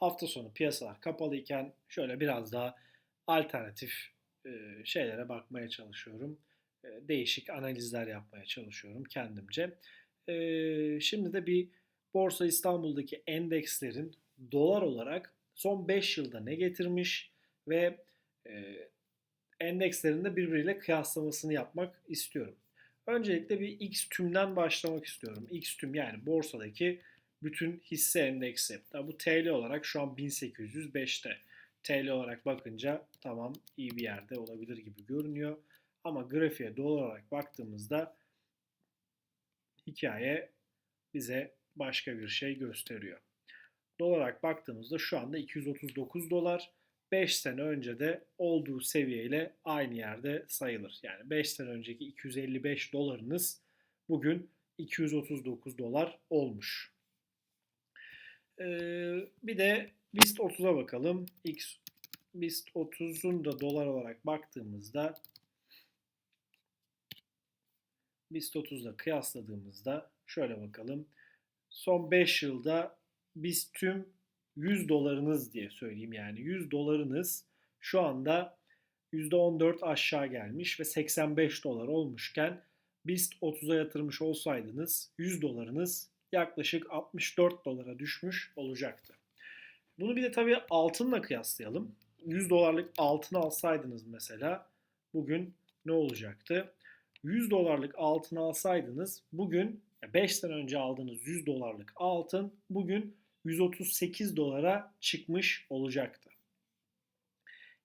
hafta sonu piyasalar kapalıyken şöyle biraz daha alternatif şeylere bakmaya çalışıyorum. Değişik analizler yapmaya çalışıyorum kendimce. Şimdi de bir Borsa İstanbul'daki endekslerin dolar olarak son 5 yılda ne getirmiş ve endekslerin de birbiriyle kıyaslamasını yapmak istiyorum. Öncelikle bir X tümden başlamak istiyorum. X tüm yani borsadaki bütün hisse endeksi. Bu TL olarak şu an 1805'te. TL olarak bakınca tamam iyi bir yerde olabilir gibi görünüyor. Ama grafiğe dolar olarak baktığımızda hikaye bize başka bir şey gösteriyor. Dolar olarak baktığımızda şu anda 239 dolar. 5 sene önce de olduğu seviyeyle aynı yerde sayılır. Yani 5 sene önceki 255 dolarınız bugün 239 dolar olmuş. Ee, bir de BIST 30'a bakalım. X BIST 30'un da dolar olarak baktığımızda BIST 30'la kıyasladığımızda şöyle bakalım. Son 5 yılda BIST tüm 100 dolarınız diye söyleyeyim yani 100 dolarınız şu anda %14 aşağı gelmiş ve 85 dolar olmuşken BIST 30'a yatırmış olsaydınız 100 dolarınız yaklaşık 64 dolara düşmüş olacaktı. Bunu bir de tabii altınla kıyaslayalım. 100 dolarlık altın alsaydınız mesela bugün ne olacaktı? 100 dolarlık altın alsaydınız bugün 5 sene önce aldığınız 100 dolarlık altın bugün 138 dolara çıkmış olacaktı.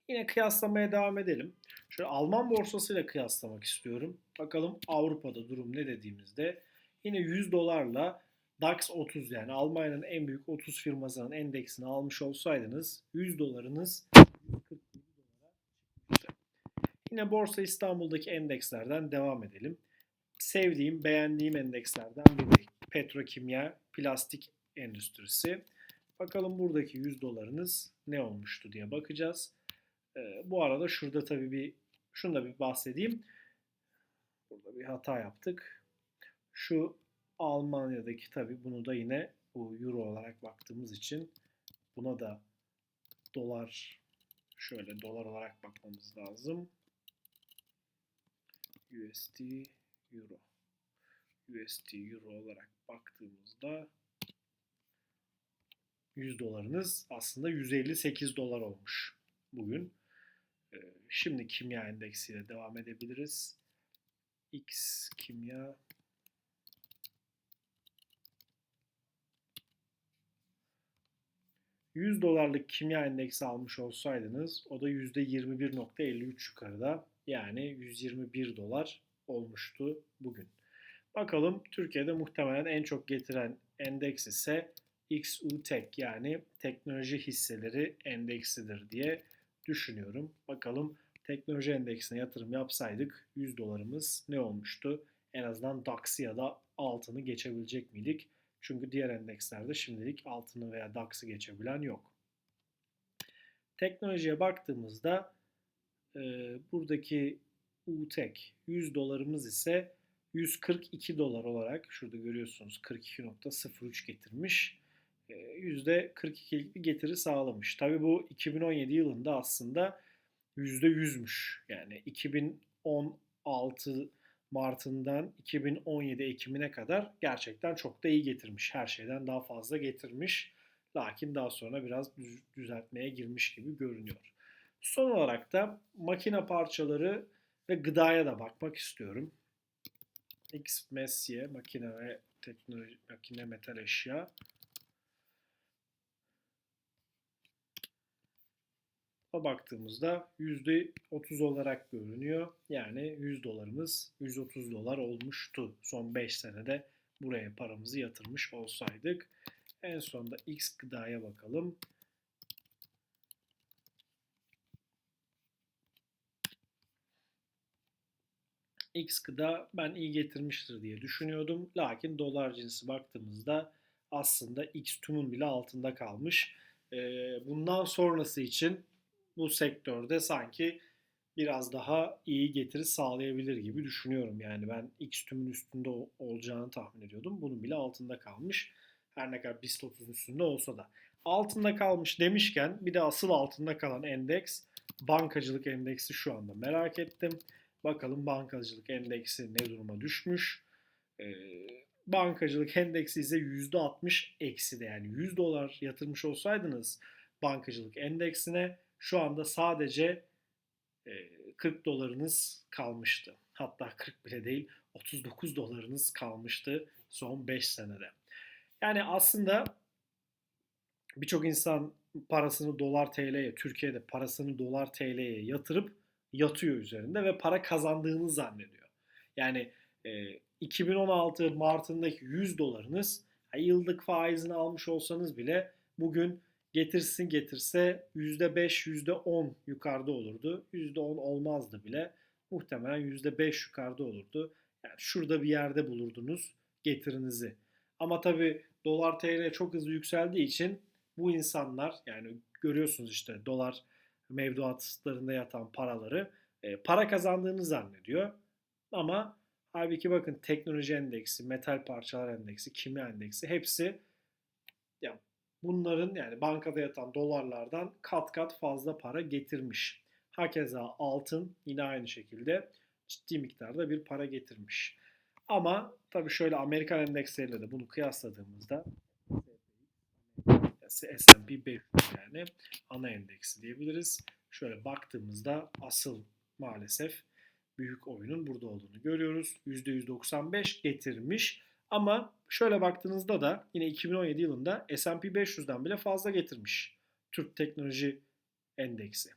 Yine kıyaslamaya devam edelim. Şöyle Alman borsasıyla kıyaslamak istiyorum. Bakalım Avrupa'da durum ne dediğimizde yine 100 dolarla DAX 30 yani Almanya'nın en büyük 30 firmasının endeksini almış olsaydınız 100 dolarınız 147 dolara çıkmıştı. Yine Borsa İstanbul'daki endekslerden devam edelim. Sevdiğim, beğendiğim endekslerden biri petrokimya, plastik endüstrisi. Bakalım buradaki 100 dolarınız ne olmuştu diye bakacağız. Ee, bu arada şurada tabii bir şunu da bir bahsedeyim. Burada bir hata yaptık. Şu Almanya'daki tabii bunu da yine bu euro olarak baktığımız için buna da dolar şöyle dolar olarak bakmamız lazım. USD euro. USD euro olarak baktığımızda 100 dolarınız aslında 158 dolar olmuş bugün. Ee, şimdi kimya endeksiyle devam edebiliriz. X kimya 100 dolarlık kimya endeksi almış olsaydınız o da %21.53 yukarıda yani 121 dolar olmuştu bugün. Bakalım Türkiye'de muhtemelen en çok getiren endeks ise XUTEK yani teknoloji hisseleri endeksidir diye düşünüyorum. Bakalım teknoloji endeksine yatırım yapsaydık 100 dolarımız ne olmuştu? En azından DAX'ı ya da altını geçebilecek miydik? Çünkü diğer endekslerde şimdilik altını veya DAX'ı geçebilen yok. Teknolojiye baktığımızda e, buradaki UTEK 100 dolarımız ise 142 dolar olarak şurada görüyorsunuz 42.03 getirmiş. %42'lik bir getiri sağlamış. Tabi bu 2017 yılında aslında %100'müş. Yani 2016 Mart'ından 2017 Ekim'ine kadar gerçekten çok da iyi getirmiş. Her şeyden daha fazla getirmiş. Lakin daha sonra biraz düzeltmeye girmiş gibi görünüyor. Son olarak da makine parçaları ve gıdaya da bakmak istiyorum. X Messier makine ve teknoloji makine metal eşya baktığımızda %30 olarak görünüyor. Yani 100 dolarımız 130 dolar olmuştu son 5 senede buraya paramızı yatırmış olsaydık. En sonunda X gıdaya bakalım. X gıda ben iyi getirmiştir diye düşünüyordum. Lakin dolar cinsi baktığımızda aslında X tümün bile altında kalmış. Bundan sonrası için bu sektörde sanki biraz daha iyi getiri sağlayabilir gibi düşünüyorum. Yani ben X tümün üstünde olacağını tahmin ediyordum. Bunun bile altında kalmış. Her ne kadar BIST 30'un üstünde olsa da. altında kalmış demişken bir de asıl altında kalan endeks bankacılık endeksi şu anda merak ettim. Bakalım bankacılık endeksi ne duruma düşmüş. Ee, bankacılık endeksi ise %60 eksi de yani 100 dolar yatırmış olsaydınız bankacılık endeksine şu anda sadece 40 dolarınız kalmıştı. Hatta 40 bile değil 39 dolarınız kalmıştı son 5 senede. Yani aslında birçok insan parasını dolar TL'ye, Türkiye'de parasını dolar TL'ye yatırıp yatıyor üzerinde ve para kazandığını zannediyor. Yani e, 2016 Mart'ındaki 100 dolarınız yıllık faizini almış olsanız bile bugün getirsin getirse %5, %10 yukarıda olurdu. %10 olmazdı bile. Muhtemelen %5 yukarıda olurdu. Yani şurada bir yerde bulurdunuz getirinizi. Ama tabii dolar TL çok hızlı yükseldiği için bu insanlar yani görüyorsunuz işte dolar mevduatlarında yatan paraları e, para kazandığını zannediyor. Ama halbuki bakın teknoloji endeksi, metal parçalar endeksi, kimya endeksi hepsi ya bunların yani bankada yatan dolarlardan kat kat fazla para getirmiş. Hakeza altın yine aynı şekilde ciddi miktarda bir para getirmiş. Ama tabii şöyle Amerikan endeksleriyle de bunu kıyasladığımızda S&P 500 yani ana endeksi diyebiliriz. Şöyle baktığımızda asıl maalesef büyük oyunun burada olduğunu görüyoruz. %195 getirmiş ama şöyle baktığınızda da yine 2017 yılında S&P 500'den bile fazla getirmiş Türk Teknoloji Endeksi.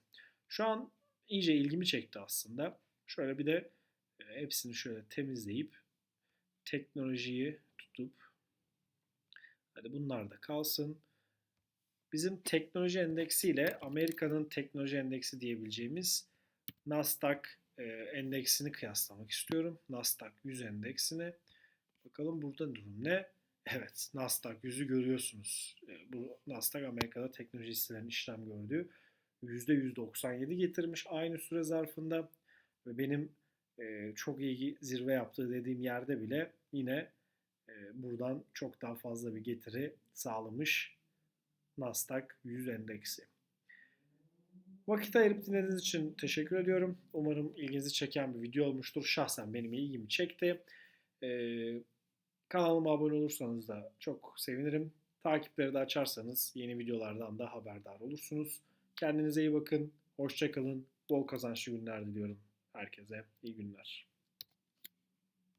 Şu an iyice ilgimi çekti aslında. Şöyle bir de e, hepsini şöyle temizleyip teknolojiyi tutup hadi bunlar da kalsın. Bizim teknoloji endeksi ile Amerika'nın teknoloji endeksi diyebileceğimiz Nasdaq e, endeksini kıyaslamak istiyorum. Nasdaq 100 endeksini. Bakalım burada durum ne? Evet, Nasdaq 100'ü görüyorsunuz. E, bu Nasdaq Amerika'da teknoloji hisselerinin işlem gördüğü %197 getirmiş aynı süre zarfında ve benim e, çok iyi zirve yaptığı dediğim yerde bile yine e, buradan çok daha fazla bir getiri sağlamış Nasdaq 100 endeksi. Vakit ayırıp dinlediğiniz için teşekkür ediyorum. Umarım ilginizi çeken bir video olmuştur. Şahsen benim ilgimi çekti. Ee, kanalıma abone olursanız da çok sevinirim. Takipleri de açarsanız yeni videolardan da haberdar olursunuz. Kendinize iyi bakın. Hoşçakalın. Bol kazançlı günler diliyorum herkese. İyi günler.